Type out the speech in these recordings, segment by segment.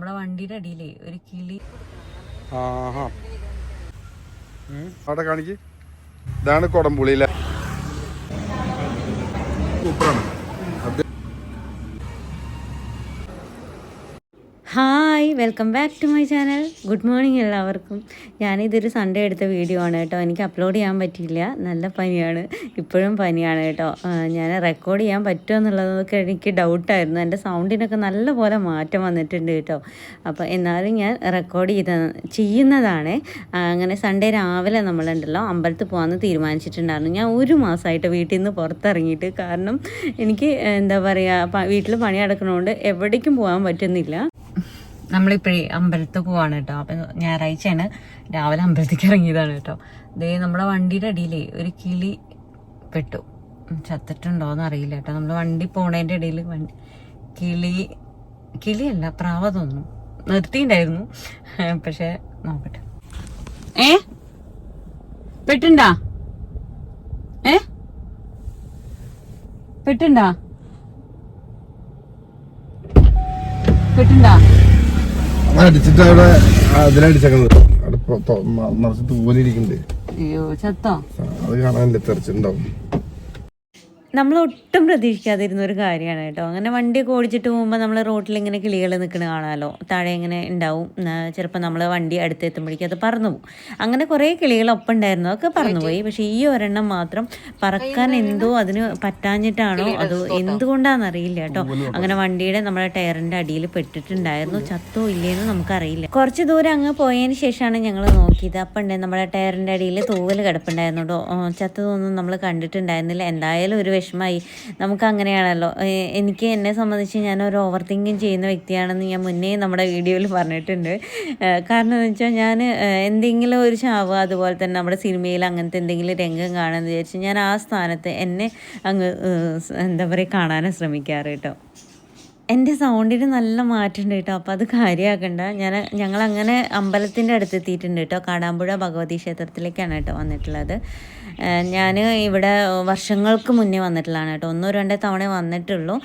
നമ്മുടെ വണ്ടിയുടെ അടിയിലേ ഒരു കിളി. അവിടെ കാണിക്ക്. ഇതാണ് കൊടംപുളി അല്ലേ സൂപ്പറാണ്. അത് welcome back to my channel. Good morning എല്ലാവർക്കും. ഞാനിതൊരു സൺഡേ എടുത്ത വീഡിയോ ആണ് കേട്ടോ. എനിക്ക് അപ്ലോഡ് ചെയ്യാൻ പറ്റിയില്ല. നല്ല പനിയാണ്. ഇപ്പോഴും പനിയാണ് കേട്ടോ. ഞാൻ റെക്കോർഡ് ചെയ്യാൻ പറ്റുമോ എന്നുള്ളതൊക്കെ എനിക്ക് ഡൗട്ടായിരുന്നു എന്റെ സൗണ്ടിനൊക്കെ നല്ലപോലെ മാറ്റം വന്നിട്ടുണ്ട് കേട്ടോ. അപ്പോൾ എന്നാലും ഞാൻ റെക്കോർഡ് ചെയ്ത ചെയ്യുന്നതാണ്. അങ്ങനെ സൺഡേ രാവിലെ നമ്മളുണ്ടല്ലോ അമ്പലത്തിൽ പോകാമെന്ന് തീരുമാനിച്ചിട്ടുണ്ടായിരുന്നു. ഞാൻ ഒരു മാസമായിട്ട് വീട്ടിൽ നിന്ന് പുറത്തിറങ്ങിയിട്ട് കാരണം എനിക്ക് എന്താ പറയുക വീട്ടിൽ പണി നടക്കണോണ്ട് എവിടേക്കും പോകാൻ പറ്റുന്നില്ല. നമ്മളിപ്പോഴേ അമ്പലത്തിൽ പോവാണ് കേട്ടോ. അപ്പം ഞായറാഴ്ചയാണ്. രാവിലെ അമ്പലത്തിലേക്ക് ഇറങ്ങിയതാണ് കേട്ടോ. ദേ നമ്മുടെ വണ്ടിയുടെ അടിയിലേ ഒരു കിളി പെട്ടു. ചത്തിട്ടുണ്ടോയെന്ന് അറിയില്ല കേട്ടോ. നമ്മൾ വണ്ടി പോണതിന്റെ ഇടയിൽ വണ്ടി കിളി കിളിയല്ല പ്രാവ തോന്നുന്നു. നിർത്തിണ്ടായിരുന്നു പക്ഷെ നോക്കട്ടെ. ഏ? പെട്ടുണ്ടാ? ഏ? പെട്ടുണ്ടാ? പെട്ടുണ്ടാ? അടിച്ചിട്ട് അവിടെ അതിലടിച്ചേക്കുന്നത് അവിടെ നിറച്ച് തൂവലിരിക്കുന്നുണ്ട് അയ്യോ ചത്തോ? അത് കാണാനില്ല തെറിച്ചിട്ടുണ്ടാവും. നമ്മൾ ഒട്ടും പ്രതീക്ഷിക്കാതിരുന്ന ഒരു കാര്യമാണ് കേട്ടോ. അങ്ങനെ വണ്ടിയൊക്കെ ഓടിച്ചിട്ട് പോകുമ്പോൾ നമ്മൾ റോട്ടിൽ ഇങ്ങനെ കിളികൾ നിൽക്കുന്ന കാണാമല്ലോ താഴെ ഇങ്ങനെ ഉണ്ടാവും. ചിലപ്പോൾ നമ്മൾ വണ്ടി അടുത്ത് എത്തുമ്പോഴേക്കും അത് പറന്നു പോകും. അങ്ങനെ കുറേ കിളികൾ ഒപ്പം ഉണ്ടായിരുന്നു. അതൊക്കെ പറന്നുപോയി പക്ഷേ ഈ ഒരെണ്ണം മാത്രം പറക്കാൻ എന്തോ അതിന് പറ്റാഞ്ഞിട്ടാണോ? അത് എന്തുകൊണ്ടാണെന്ന് അറിയില്ല കേട്ടോ. അങ്ങനെ വണ്ടിയുടെ നമ്മുടെ ടയറിന്റെ അടിയിൽ പെട്ടിട്ടുണ്ടായിരുന്നു. ചത്തോ ഇല്ലേന്ന് നമുക്കറിയില്ല. കുറച്ച് ദൂരം അങ്ങ് പോയതിന് ശേഷമാണ് ഞങ്ങൾ നോക്കിയത്. അപ്പം ഉണ്ട് നമ്മുടെ ടയറിന്റെ അടിയിൽ തൂവൽ കിടപ്പുണ്ടായിരുന്നു കേട്ടോ ചത്തതൊന്നും നമ്മൾ കണ്ടിട്ടുണ്ടായിരുന്നില്ല. എന്തായാലും ഒരു വിഷമമായി നമുക്ക് അങ്ങനെയാണല്ലോ എനിക്ക് എന്നെ സംബന്ധിച്ച് ഞാൻ ഒരു ഓവർ തിങ്കിങ് ചെയ്യുന്ന വ്യക്തിയാണെന്ന് ഞാൻ മുന്നേ നമ്മുടെ വീഡിയോയിൽ പറഞ്ഞിട്ടുണ്ട്. കാരണം എന്ന് വെച്ചാൽ ഞാൻ എന്തെങ്കിലും ഒരു ചാവ് അതുപോലെ തന്നെ നമ്മുടെ സിനിമയിൽ അങ്ങനത്തെ എന്തെങ്കിലും രംഗം കാണാമെന്ന് വിചാരിച്ച് ഞാൻ ആ സ്ഥാനത്ത് എന്നെ അങ്ങ് എന്താ പറയുക കാണാനും ശ്രമിക്കാറ് കേട്ടോ. എന്റെ സൗണ്ടിന് നല്ല മാറ്റമുണ്ട് കേട്ടോ. അപ്പോൾ അത് കാര്യമാക്കണ്ട ഞാൻ ഞങ്ങൾ അങ്ങനെ അമ്പലത്തിന്റെ അടുത്ത് എത്തിയിട്ടുണ്ട് കേട്ടോ. കാടാമ്പുഴ ഭഗവതി ക്ഷേത്രത്തിലേക്കാണ് കേട്ടോ വന്നിട്ടുള്ളത്. ഞാൻ ഇവിടെ വർഷങ്ങൾക്ക് മുന്നേ വന്നിട്ടുള്ളതാണ് കേട്ടോ. ഒന്നോ രണ്ടോ തവണ വന്നിട്ടുള്ളൂ.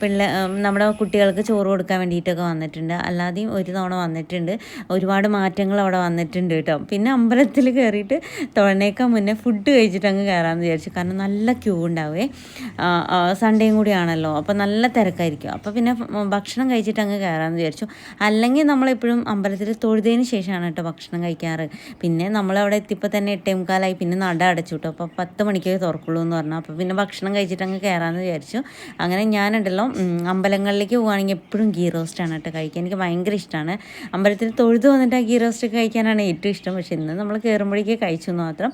പിള്ളേ നമ്മുടെ കുട്ടികൾക്ക് ചോറ് കൊടുക്കാൻ വേണ്ടിയിട്ടൊക്കെ വന്നിട്ടുണ്ട്. അല്ലാതെയും ഒരു തവണ വന്നിട്ടുണ്ട്. ഒരുപാട് മാറ്റങ്ങൾ അവിടെ വന്നിട്ടുണ്ട് കേട്ടോ. പിന്നെ അമ്പലത്തിൽ കയറിയിട്ട് തുഴനേക്കാൾ മുന്നേ ഫുഡ് കഴിച്ചിട്ട് അങ്ങ് കയറാമെന്ന് വിചാരിച്ചു. കാരണം നല്ല ക്യൂ ഉണ്ടാവേ. സൺഡേയും കൂടിയാണല്ലോ അപ്പോൾ നല്ല തിരക്കായിരിക്കും. അപ്പോൾ പിന്നെ ഭക്ഷണം കഴിച്ചിട്ട് അങ്ങ് കയറാമെന്ന് വിചാരിച്ചു. അല്ലെങ്കിൽ നമ്മളെപ്പോഴും അമ്പലത്തിൽ തൊഴുതതിന് ശേഷമാണ് കേട്ടോ ഭക്ഷണം കഴിക്കാറ്. പിന്നെ നമ്മളവിടെ എത്തിയപ്പോൾ തന്നെ എട്ടേ മുക്കാലായി പിന്നെ നട അടച്ചു കേട്ടോ അപ്പോൾ പത്ത് മണിക്കേ തുറക്കുള്ളൂ എന്ന് പറഞ്ഞു. അപ്പോൾ പിന്നെ ഭക്ഷണം കഴിച്ചിട്ട് അങ്ങ് കയറാമെന്ന് വിചാരിച്ചു. അങ്ങനെ ഞാനുണ്ടല്ലോ അമ്പലങ്ങളിലേക്ക് പോവുകയാണെങ്കിൽ എപ്പോഴും ഗീ റോസ്റ്റാണ് കേട്ടോ കഴിക്കാൻ എനിക്ക് ഭയങ്കര ഇഷ്ടമാണ്. അമ്പലത്തിൽ തൊഴുത് വന്നിട്ട് ആ ഗീ റോസ്റ്റ് കഴിക്കാനാണ് ഏറ്റവും ഇഷ്ടം. പക്ഷെ ഇന്ന് നമ്മൾ കയറുമ്പോഴേക്ക് കഴിച്ചു എന്ന് മാത്രം.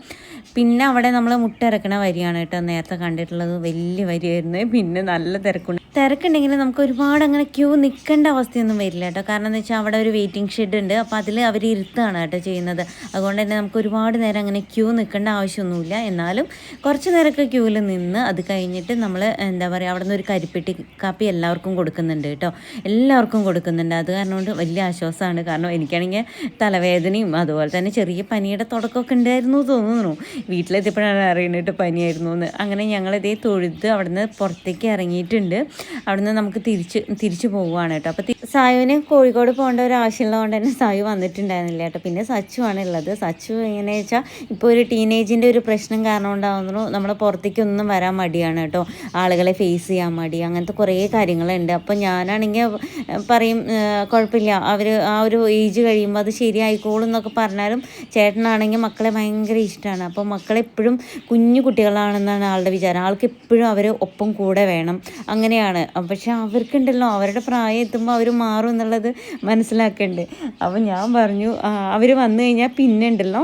പിന്നെ അവിടെ നമ്മൾ മുട്ട ഇറക്കണ വരിയാണ് കേട്ടോ നേരത്തെ കണ്ടിട്ടുള്ളത്. വലിയ വരിയായിരുന്നു. പിന്നെ നല്ല തിരക്കുണ്ട്. തിരക്കുണ്ടെങ്കിൽ നമുക്ക് ഒരുപാട് അങ്ങനെ ക്യൂ നിൽക്കേണ്ട അവസ്ഥയൊന്നും വരില്ല കേട്ടോ. കാരണം എന്ന് വെച്ചാൽ അവിടെ ഒരു വെയിറ്റിംഗ് ഷെഡ് ഉണ്ട്. അപ്പോൾ അതിൽ അവർ ഇരുത്താണ് കേട്ടോ ചെയ്യുന്നത്. അതുകൊണ്ട് തന്നെ നമുക്ക് ഒരുപാട് നേരം അങ്ങനെ ക്യൂ നിൽക്കേണ്ട ആവശ്യമൊന്നുമില്ല. എന്നാലും കുറച്ച് നേരമൊക്കെ ക്യൂവിൽ നിന്ന് അത് കഴിഞ്ഞിട്ട് നമ്മൾ എന്താ പറയുക അവിടെ നിന്ന് ഒരു കരിപ്പെട്ടി കാപ്പി എല്ലാവർക്കും കൊടുക്കുന്നുണ്ട് കേട്ടോ. എല്ലാവർക്കും കൊടുക്കുന്നുണ്ട്. അത് കാരണം കൊണ്ട് വലിയ ആശ്വാസമാണ്. കാരണം എനിക്കാണെങ്കിൽ തലവേദനയും അതുപോലെ തന്നെ ചെറിയ പനിയുടെ തുടക്കമൊക്കെ ഉണ്ടായിരുന്നു തോന്നുന്നു. വീട്ടിലെത്തിയപ്പോഴാണ് അറിയുന്നിട്ട് പനിയായിരുന്നു എന്ന്. അങ്ങനെ ഞങ്ങളിതേ തൊഴുത്ത് അവിടുന്ന് പുറത്തേക്ക് ഇറങ്ങിയിട്ടുണ്ട്. അവിടുന്ന് നമുക്ക് തിരിച്ച് തിരിച്ചു പോവുകയാണ് കേട്ടോ. അപ്പോൾ സായുവിന് കോഴിക്കോട് പോകേണ്ട ഒരു ആവശ്യമുള്ളതുകൊണ്ട് തന്നെ സായു വന്നിട്ടുണ്ടായിരുന്നില്ല കേട്ടോ. പിന്നെ സച്ചു ആണ് ഉള്ളത്. സച്ചു എങ്ങനെയാണെന്ന് വെച്ചാൽ ഇപ്പോൾ ഒരു ടീനേജിന്റെ ഒരു പ്രശ്നം കാരണം ഉണ്ടാകുന്നു നമ്മൾ പുറത്തേക്കൊന്നും വരാൻ മടിയാണ് കേട്ടോ. ആളുകളെ ഫേസ് ചെയ്യാൻ മടി അങ്ങനത്തെ കുറേ കാര്യങ്ങളുണ്ട്. അപ്പോൾ ഞാനാണെങ്കിൽ പറയും "ഏഹ്, കുഴപ്പമില്ല. അവർ ആ ഒരു ഏജ് കഴിയുമ്പോൾ അത് ശരിയായിക്കോളും എന്നൊക്കെ പറഞ്ഞാലും ചേട്ടനാണെങ്കിൽ മക്കളെ ഭയങ്കര ഇഷ്ടമാണ് അപ്പോൾ മക്കളെപ്പോഴും കുഞ്ഞു കുട്ടികളാണെന്നാണ് ആളുടെ വിചാരം. ആൾക്ക് എപ്പോഴും അവർ ഒപ്പം കൂടെ വേണം. അങ്ങനെയാണ്. പക്ഷെ അവർക്കുണ്ടല്ലോ അവരുടെ പ്രായം എത്തുമ്പോൾ അവർ മാറും എന്നുള്ളത് മനസ്സിലാക്കുന്നുണ്ട് അപ്പോൾ ഞാൻ പറഞ്ഞു അവർ വന്നു കഴിഞ്ഞാൽ പിന്നെ ഉണ്ടല്ലോ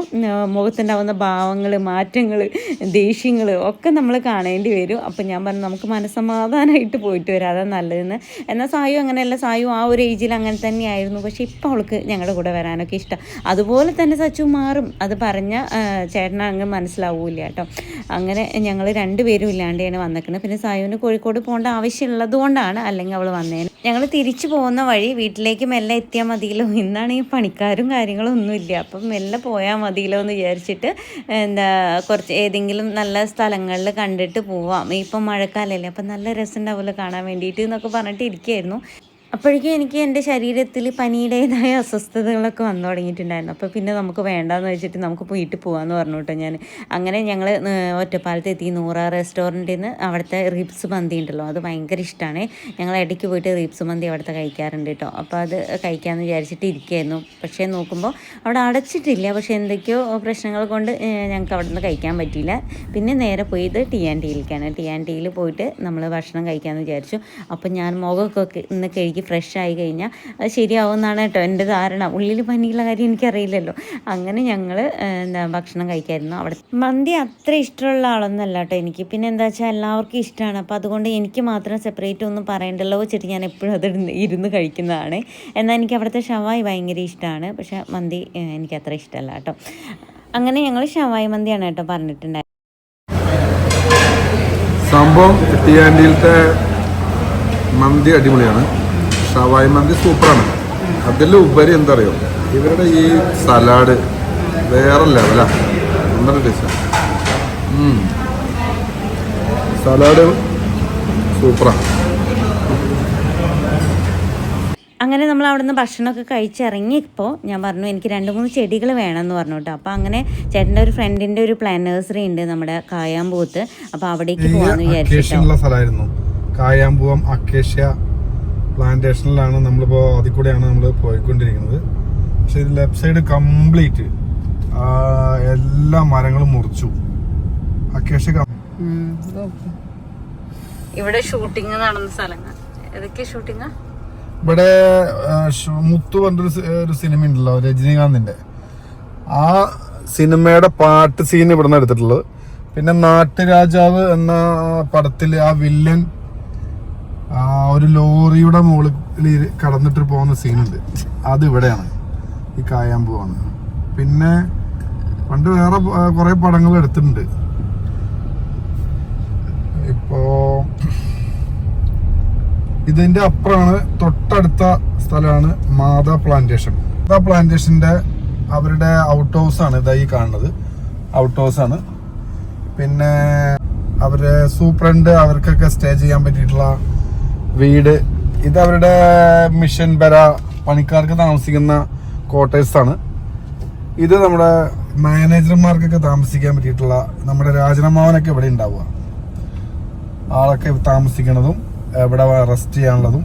മുഖത്തുണ്ടാവുന്ന ഭാവങ്ങൾ മാറ്റങ്ങൾ ദേഷ്യങ്ങൾ ഒക്കെ നമ്മൾ കാണേണ്ടി വരും. അപ്പം ഞാൻ പറഞ്ഞു നമുക്ക് മനസ്സമാധാനമായിട്ട് പോയിട്ട് വരാം. അതാണ് നല്ലതെന്ന്. എന്നാൽ സായു അങ്ങനെയല്ല. സായു ആ ഒരു ഏജിൽ അങ്ങനെ തന്നെയായിരുന്നു. പക്ഷേ ഇപ്പം അവൾക്ക് ഞങ്ങളുടെ കൂടെ വരാനൊക്കെ ഇഷ്ടം. അതുപോലെ തന്നെ സച്ചു മാറും. അത് പറഞ്ഞ ചേട്ടന അങ്ങ് മനസ്സിലാവൂല കേട്ടോ. അങ്ങനെ ഞങ്ങൾ രണ്ടുപേരും ഇല്ലാണ്ടാണ് വന്നേക്കുന്നത് പിന്നെ സായുവിന് കോഴിക്കോട് പോകേണ്ട ആവശ്യമുള്ളത് കൊണ്ടാണ് അല്ലെങ്കിൽ അവൾ വന്നേന്. ഞങ്ങൾ തിരിച്ചു പോകുന്ന വഴി വീട്ടിലേക്ക് മെല്ലെ എത്തിയാൽ മതിയല്ലോ. ഇന്നാണ് ഈ പണിക്കാരും കാര്യങ്ങളും ഒന്നുമില്ല. അപ്പം മെല്ലെ പോയാൽ മതിയല്ലോ എന്ന് വിചാരിച്ചിട്ട് എന്താ കുറച്ച് ഏതെങ്കിലും നല്ല സ്ഥലങ്ങളിൽ കണ്ടിട്ട് പോവാം. ഇപ്പം മഴക്കാലല്ലേ അപ്പം നല്ല രസം ഉണ്ടാവുമല്ലോ കാണാൻ വേണ്ടിയിട്ട് എന്നൊക്കെ പറഞ്ഞിട്ട് ഇരിക്കുകയായിരുന്നു. അപ്പോഴേക്കും എനിക്ക് എന്റെ ശരീരത്തിൽ പനിയുടേതായ അസ്വസ്ഥതകളൊക്കെ വന്നു തുടങ്ങിയിട്ടുണ്ടായിരുന്നു. അപ്പോൾ പിന്നെ നമുക്ക് വേണ്ടാന്ന് വെച്ചിട്ട് നമുക്ക് വീട്ടിൽ പോകാമെന്ന് പറഞ്ഞു കേട്ടോ ഞാൻ. അങ്ങനെ ഞങ്ങൾ ഒറ്റപ്പാലത്ത് എത്തി നൂറ റെസ്റ്റോറന്റിൽ നിന്ന് അവിടുത്തെ റിബ്സ് മന്തി ഉണ്ടല്ലോ അത് ഭയങ്കര ഇഷ്ടമാണ്. ഞങ്ങൾ ഇടയ്ക്ക് പോയിട്ട് റിബ്സ് മന്തി അവിടുത്തെ കഴിക്കാറുണ്ട് കേട്ടോ. അപ്പോൾ അത് കഴിക്കാമെന്ന് വിചാരിച്ചിട്ട് ഇരിക്കുകയായിരുന്നു. പക്ഷേ നോക്കുമ്പോൾ അവിടെ അടച്ചിട്ടില്ല. പക്ഷേ എന്തൊക്കെയോ പ്രശ്നങ്ങൾ കൊണ്ട് ഞങ്ങൾക്ക് അവിടെ നിന്ന് കഴിക്കാൻ പറ്റിയില്ല. പിന്നെ നേരെ പോയത് ടി ആൻഡ് ടിയിലേക്കാണ്. ടി ആൻഡ് ടിയിൽ പോയിട്ട് നമ്മൾ ഭക്ഷണം കഴിക്കാമെന്ന് വിചാരിച്ചു. അപ്പോൾ ഞാൻ മുഖമൊക്കെ ഇന്ന് ഫ്രഷ് ആയി കഴിഞ്ഞാൽ അത് ശരിയാവുമെന്നാണ് കേട്ടോ എന്റെ ധാരണ. ഉള്ളിൽ പനിയുള്ള കാര്യം എനിക്കറിയില്ലല്ലോ. അങ്ങനെ ഞങ്ങൾ എന്താ ഭക്ഷണം കഴിക്കായിരുന്നു അവിടെ. മന്തി അത്ര ഇഷ്ടമുള്ള ആളൊന്നല്ല കേട്ടോ എനിക്ക്. പിന്നെ എന്താ വെച്ചാൽ എല്ലാവർക്കും ഇഷ്ടമാണ് അപ്പോൾ അതുകൊണ്ട് എനിക്ക് മാത്രം സെപ്പറേറ്റ് ഒന്നും പറയണ്ടല്ലോ വെച്ചിട്ട് ഞാൻ എപ്പോഴും അത് ഇരുന്ന് കഴിക്കുന്നതാണ്. എന്നാൽ എനിക്ക് അവിടുത്തെ ഷവായി ഭയങ്കര ഇഷ്ടമാണ് പക്ഷേ മന്തി എനിക്ക് അത്ര ഇഷ്ടമല്ല കേട്ടോ. അങ്ങനെ ഞങ്ങൾ ഷവായി മന്തിയാണ് കേട്ടോ പറഞ്ഞിട്ടുണ്ടായത് സംഭവം മന്തി അടിപൊളിയാണ്. ഷവായി മന്തി സൂപ്പറാണ്. അതിലുപരി എന്താ അറിയോ ഇവരുടെ ഈ സലാഡ് വേറെ ലെവലാ. ഒന്നര ടേസ്റ്റ് സലാഡ് സൂപ്പറാണ് അങ്ങനെ നമ്മൾ അവിടെ നിന്ന് ഭക്ഷണമൊക്കെ കഴിച്ചിറങ്ങിയപ്പോൾ ഞാൻ പറഞ്ഞു എനിക്ക് രണ്ട് മൂന്ന് ചെടികൾ വേണമെന്ന് പറഞ്ഞു കേട്ടോ. അപ്പോൾ അങ്ങനെ ചേട്ടന്റെ ഒരു ഫ്രണ്ടിന്റെ ഒരു പ്ലാനേഴ്സറി ഉണ്ട് നമ്മുടെ കായാമ്പൂത്ത്. അപ്പോൾ അവിടേക്ക് പോകാമെന്ന് വിചാരിച്ചു കായാമ്പൂവം അക്കേഷ്യ പ്ലാന്റേഷനിലാണ് നമ്മളിപ്പോൾ അതിൽ കൂടെയാണ് നമ്മൾ പോയിക്കൊണ്ടിരിക്കുന്നത്. പക്ഷെ ഇത് ലെഫ്റ്റ് സൈഡ് കംപ്ലീറ്റ്. എല്ലാ മരങ്ങളും മുറിച്ചു. അക്കേഷ ഇവിടെ ഷൂട്ടിംഗ് നടന്ന സ്ഥലങ്ങൾ. ഏതൊക്കെ ഷൂട്ടിംഗ് ഇവിടെ മുത്തു പറഞ്ഞൊരു ഒരു സിനിമ ഉണ്ടല്ലോ രജനീകാന്തിന്റെ. ആ സിനിമയുടെ പാട്ട് സീൻ ഇവിടെ നിന്ന് എടുത്തിട്ടുള്ളത്. പിന്നെ നാട്ടുരാജാവ് എന്ന പടത്തിൽ ആ വില്ലൻ ഒരു ലോറിയുടെ മുകളിൽ കടന്നിട്ട് പോകുന്ന സീനുണ്ട്. അത് ഇവിടെയാണ്. ഈ കായാമ്പുവാണ് പിന്നെ പണ്ട് വേറെ കുറേ പടങ്ങൾ എടുത്തിട്ടുണ്ട്. ഇപ്പോ ഇതിന്റെ അപ്പുറമാണ് തൊട്ടടുത്ത സ്ഥലമാണ് മാതാ പ്ലാന്റേഷൻ. മാതാ പ്ലാന്റേഷന്റെ അവരുടെ ഔട്ട് ഹൗസ് ആണ് ഇതായി കാണുന്നത്. ഔട്ട് ഹൗസ് ആണ്. പിന്നെ അവരെ സൂപ്രണ്ട് അവർക്കൊക്കെ സ്റ്റേ ചെയ്യാൻ പറ്റിയിട്ടുള്ള വീട്. ഇത് അവരുടെ മിഷൻ ബര പണിക്കാർക്ക് താമസിക്കുന്ന ക്വാർട്ടേഴ്സ് ആണ്. ഇത് നമ്മുടെ മാനേജർമാർക്കൊക്കെ താമസിക്കാൻ പറ്റിയിട്ടുള്ള നമ്മുടെ രാജനമാവനൊക്കെ ഇവിടെ ഉണ്ടാവുക. ആളൊക്കെ താമസിക്കുന്നതും എവിടെ റെസ്റ്റ് ചെയ്യാനുള്ളതും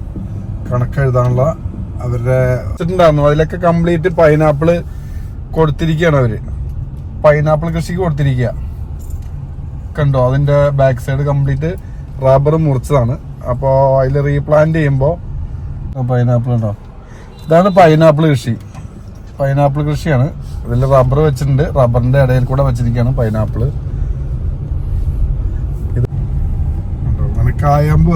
കണക്കെഴുതാനുള്ള അവരുടെ ഉണ്ടായിരുന്നു. അതിലൊക്കെ കംപ്ലീറ്റ് പൈനാപ്പിൾ കൊടുത്തിരിക്കുകയാണ് അവർ. പൈനാപ്പിൾ കൃഷിക്ക് കൊടുത്തിരിക്കുക. കണ്ടോ? അതിന്റെ ബാക്ക് സൈഡ് കംപ്ലീറ്റ് റബ്ബർ മുറിച്ചതാണ്. അപ്പോൾ അതിൽ റീപ്ലാന്റ് ചെയ്യുമ്പോൾ പൈനാപ്പിൾ ഉണ്ടോ? ഇതാണ് പൈനാപ്പിൾ കൃഷി. പൈനാപ്പിൾ കൃഷിയാണ്. ഇതിൽ റബ്ബർ വെച്ചിട്ടുണ്ട്. റബ്ബറിന്റെ ഇടയിൽ കൂടെ വെച്ചിരിക്കുകയാണ് പൈനാപ്പിൾ ഇത് അങ്ങനെ കായാമ്പ്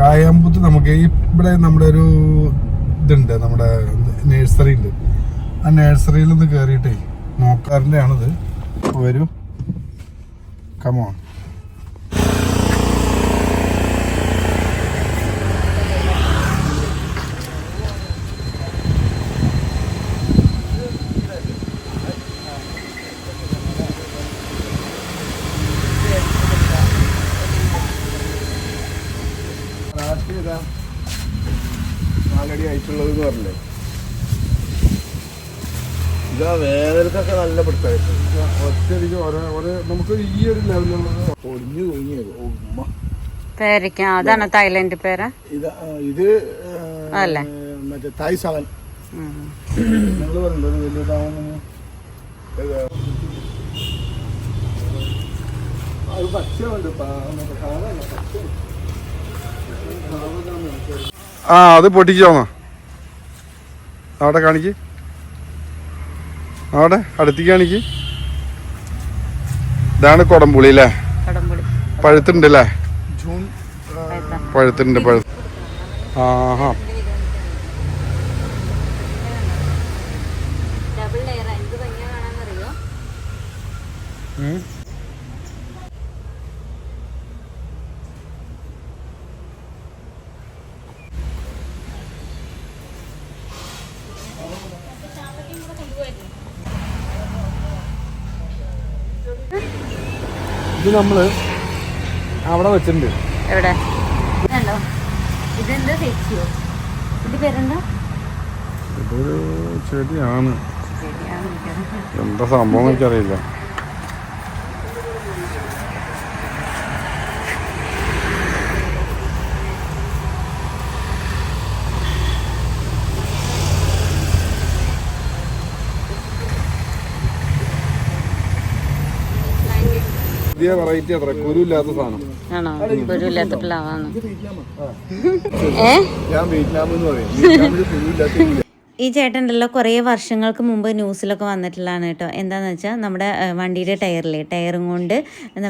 കായാമ്പൂത്ത് നമുക്ക് ഇവിടെ നമ്മുടെ ഒരു ഇതുണ്ട്. നമ്മുടെ നേഴ്സറി ഉണ്ട്. ആ നേഴ്സറിയിൽ നിന്ന് കയറിയിട്ടേ നോക്കാറിന്റെ ആണിത് വരൂ കമോൺ ആയിട്ടുള്ളത് എന്ന് പറഞ്ഞില്ലേ ഇതാ വേനൽക്കൊക്കെ നല്ല പിടുത്തമായിട്ട്. ഒറ്റയടിക്ക് ഓരോ ഓരോ നമുക്ക് ഈ ഒരു ലെവലിലുള്ളത് ഒടിഞ്ഞു തുടങ്ങിയത് ഉമ്മ. പേരയ്ക്ക. അതാണ് തായ്ലൻഡ് പേര്? ഇത് ആ, ഇത് അല്ലേ? മറ്റേ തായ് സവൻ നിങ്ങൾ പറഞ്ഞിട്ടുണ്ടോ വലിയതാവുന്നു അത് പച്ചയുണ്ട് ആ അത് പൊട്ടിക്കാന്നോ അവിടെ കാണിക്ക്. അവിടെ അടുത്തേക്ക് കാണിക്ക്. ഇതാണ് കൊടംപുളി അല്ലേ? കടമ്പുളി പഴുത്തുണ്ട് അല്ലേ? പഴുത്തുണ്ട് പഴുത്ത് ആഹാ. ഡബിൾ ഇത് നമ്മൾ അവിടെ വെച്ചിട്ടുണ്ട്. എവിടെ? ഇതെന്ത് തെച്ചിയോ ഇത് പേരെന്താ? ഇതൊരു ചെടിയാണ്. എന്താ സംഭവം എനിക്കറിയില്ല. പുതിയ വെറൈറ്റി അത്ര കുരുല്ലാത്ത സാധനം. ആണോ? കുരുവില്ലാത്ത പ്ലാവാണ്? ഞാൻ വീട്ടിലാമെന്ന് എന്ന് പറയും. കുരുല്ലാത്ത ഈ ചേട്ടൻ ഉണ്ടല്ലോ കുറേ വർഷങ്ങൾക്ക് മുമ്പ് ന്യൂസിലൊക്കെ വന്നിട്ടുള്ളതാണ് കേട്ടോ. എന്താണെന്ന് വെച്ചാൽ നമ്മുടെ വണ്ടിയുടെ ടയറിലെ ടയറും കൊണ്ട്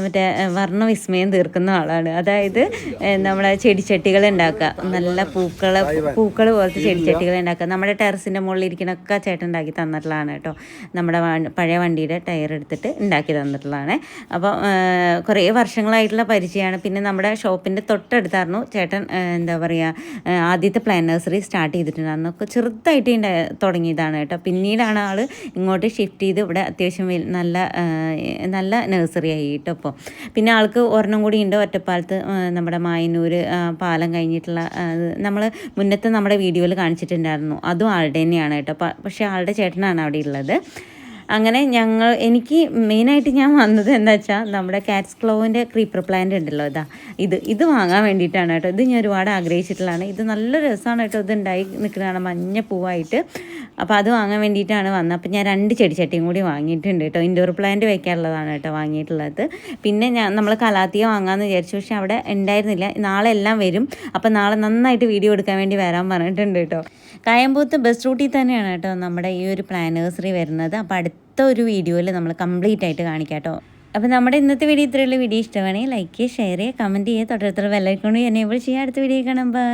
മറ്റേ വർണവിസ്മയം തീർക്കുന്ന ആളാണ്. അതായത് നമ്മളെ ചെടിച്ചട്ടികൾ ഉണ്ടാക്കുക. നല്ല പൂക്കള പൂക്കൾ പോലത്തെ ചെടിച്ചട്ടികൾ ഉണ്ടാക്കുക. നമ്മുടെ ടെറസിന്റെ മുകളിൽ ഇരിക്കണൊക്കെ ചേട്ടൻ ഉണ്ടാക്കി തന്നിട്ടുള്ളതാണ് കേട്ടോ. നമ്മുടെ പഴയ വണ്ടിയുടെ ടയർ എടുത്തിട്ട് ഉണ്ടാക്കി തന്നിട്ടുള്ളതാണ്. അപ്പോൾ കുറേ വർഷങ്ങളായിട്ടുള്ള പരിചയമാണ്. പിന്നെ നമ്മുടെ ഷോപ്പിന്റെ തൊട്ടടുത്തായിരുന്നു ചേട്ടൻ എന്താ പറയുക ആദ്യത്തെ പ്ലാൻ നഴ്സറി സ്റ്റാർട്ട് ചെയ്തിട്ടുണ്ടായിരുന്നു. ചെറുതായിട്ട് ഉണ്ടാ- തുടങ്ങിയതാണ് കേട്ടോ. പിന്നീടാണ് ആൾ ഇങ്ങോട്ട് ഷിഫ്റ്റ് ചെയ്ത് ഇവിടെ അത്യാവശ്യം നല്ല നല്ല നഴ്സറി ആയി കേട്ടോ ഇപ്പോൾ പിന്നെ ആൾക്ക് ഒരെണ്ണം കൂടി ഉണ്ട് ഒറ്റപ്പാലത്ത് നമ്മുടെ മായന്നൂർ പാലം കഴിഞ്ഞിട്ടുള്ള നമ്മൾ മുന്നത്തെ നമ്മുടെ വീഡിയോയിൽ കാണിച്ചിട്ടുണ്ടായിരുന്നു. അതും ആളുടെ തന്നെയാണ് കേട്ടോ. പക്ഷേ ആളുടെ ചേട്ടനാണ് അവിടെ ഉള്ളത്. അങ്ങനെ ഞങ്ങൾ എനിക്ക് മെയിനായിട്ട് ഞാൻ വന്നത് എന്താ വെച്ചാൽ നമ്മുടെ കാറ്റ്സ് ക്ലോവിന്റെ ക്രീപ്പർ പ്ലാന്റ് ഉണ്ടല്ലോ ഇതാ. ഇത് ഇത് വാങ്ങാൻ വേണ്ടിയിട്ടാണ് കേട്ടോ. ഇത് ഞാൻ ഒരുപാട് ആഗ്രഹിച്ചിട്ടുള്ളതാണ്. ഇത് നല്ല രസമാണ് കേട്ടോ. ഇത് ഉണ്ടായി നിൽക്കുന്നതാണ് മഞ്ഞ പൂവായിട്ട്. അപ്പോൾ അത് വാങ്ങാൻ വേണ്ടിയിട്ടാണ് വന്നത്. അപ്പോൾ ഞാൻ രണ്ട് ചെടിച്ചട്ടിയും കൂടി വാങ്ങിയിട്ടുണ്ട് കേട്ടോ. ഇൻഡോർ പ്ലാന്റ് വെക്കാനുള്ളതാണ് കേട്ടോ വാങ്ങിയിട്ടുള്ളത്. പിന്നെ ഞാൻ നമ്മൾ കലാത്തിയ വാങ്ങാമെന്ന് വിചാരിച്ചു. പക്ഷേ അവിടെ ഉണ്ടായിരുന്നില്ല. നാളെ എല്ലാം വരും. അപ്പോൾ നാളെ നന്നായിട്ട് വീഡിയോ എടുക്കാൻ വേണ്ടി വരാൻ പറഞ്ഞിട്ടുണ്ട് കേട്ടോ. കായംപൂത്ത് ബസ് റൂട്ടിൽ തന്നെയാണ് കേട്ടോ നമ്മുടെ ഈ ഒരു പ്ലാനേഴ്സറി വരുന്നത്. അപ്പോൾ അടുത്ത ഒരു വീഡിയോയിൽ നമ്മൾ കംപ്ലീറ്റ് ആയിട്ട് കാണിക്കാം കേട്ടോ അപ്പോൾ നമ്മുടെ ഇന്നത്തെ വീഡിയോ ഇത്രയുള്ള വീഡിയോ ഇഷ്ടമാണെങ്കിൽ ലൈക്ക് ചെയ്യുക ഷെയർ ചെയ്യുക കമന്റ് ചെയ്യുക തൊട്ടടുത്തുള്ള ബെല്ലൈക്കോണ്ട് എനേബിൾ ചെയ്യുക അടുത്ത വീഡിയോ കാണാം. ബൈ